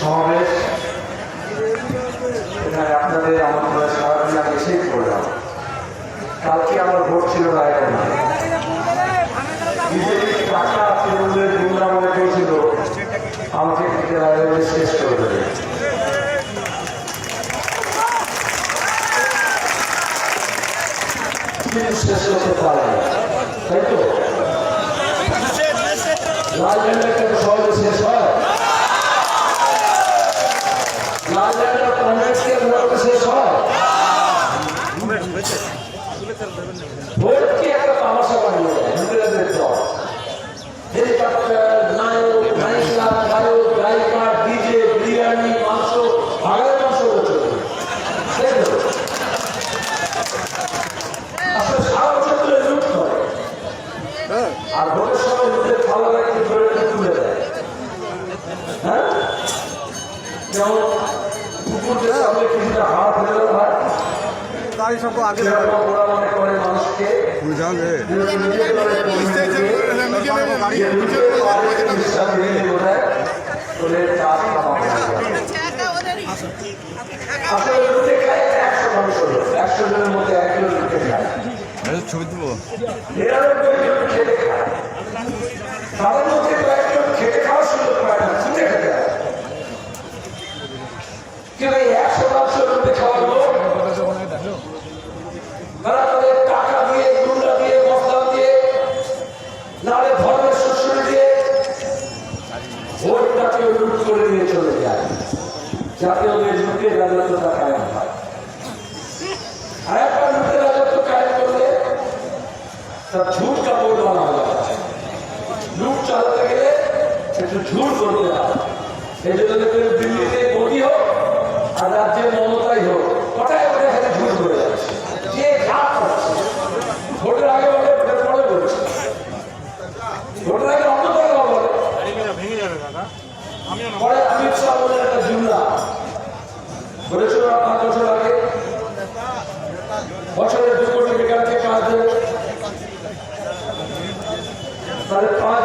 সমাবেশ। এখানে আমন্ত্রণে সারাদিন আগে শেষ করলাম কালকে আমার ভোট ছিল রায়গঞ্জে বিজেপি টাকা তৃণমূলের গুন্ডা মনে শেষ করে দেবে। শেষ করতে পারে তাই তো? সহজে শেষ হয় লাল ঝান্ডা কংগ্রেসকে ভোটে শেষ হয়? ভোট একটা তামাশা বানিয়ে হিন্দুদের দল। হেলিকপ্টার, নায়ক, নায়িকা, গায়ক ডিজে, বিরিয়ানি, মাংস ভাগার মাংস তো? আসলে সারা বছর ধরে লুট করে। আর ভোটের নিজের ভালো লাগে ধরে তুলে দেয়। হ্যাঁ? যেমন গাড়ি সব আগে সেরকম ওরা ভোটটাকে লুট করে নিয়ে চলে যায়। যাতে ওদের লুটে রাজত্বটা কায়েম হয়। আর একবার লুটে রাজত্ব কায়েম করলে তার ঝুট কাপড় বানা যায় লুট চালাতে গেলে একটু ঝুট করতে হয় এই জন্য দিল্লিতে মোদী হোক আর রাজ্যে মমতাই হোক কটায় ওটা খালি ঝুট করে যাচ্ছে যে যা করছে ভোটের আগে বলে ভোটের পরে বলছে ভোটের আগে অন্য কথা বলে পরে অমিত শাহ বলে একটা জুমলা বলেছিল না পাঁচ বছর আগে বছরে দু কোটি বেকারকে কাজ আসবে তাহলে পাঁচ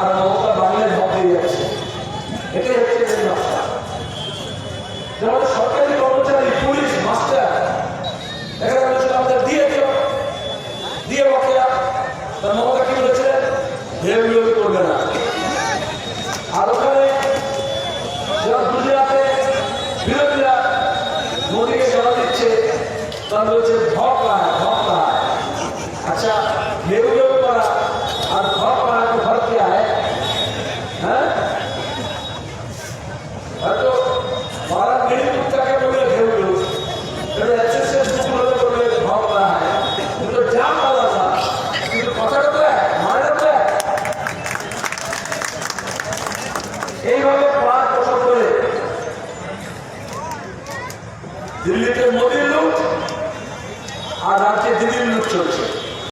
আর মমতা বাংলায় ভাব দিয়ে যাচ্ছে। এটাই হচ্ছে এদের নকশা যেমন সরকারি কর্মচারী, পুলিশ, মাস্টার এখানে বলেছিল আমাদের দিয়ে দিও দিয়ে বকেয়া তার মমতা কি বলেছিলেন হেউলি করবে না। আর ওখানে যারা গুজরাটে বিরোধীরা মোদীকে জমা দিচ্ছে, তারা বলছে ভক ভক আচ্ছা দিল্লিতে মোদীর লুট আর রাজ্যে দিদির লুট চলছে।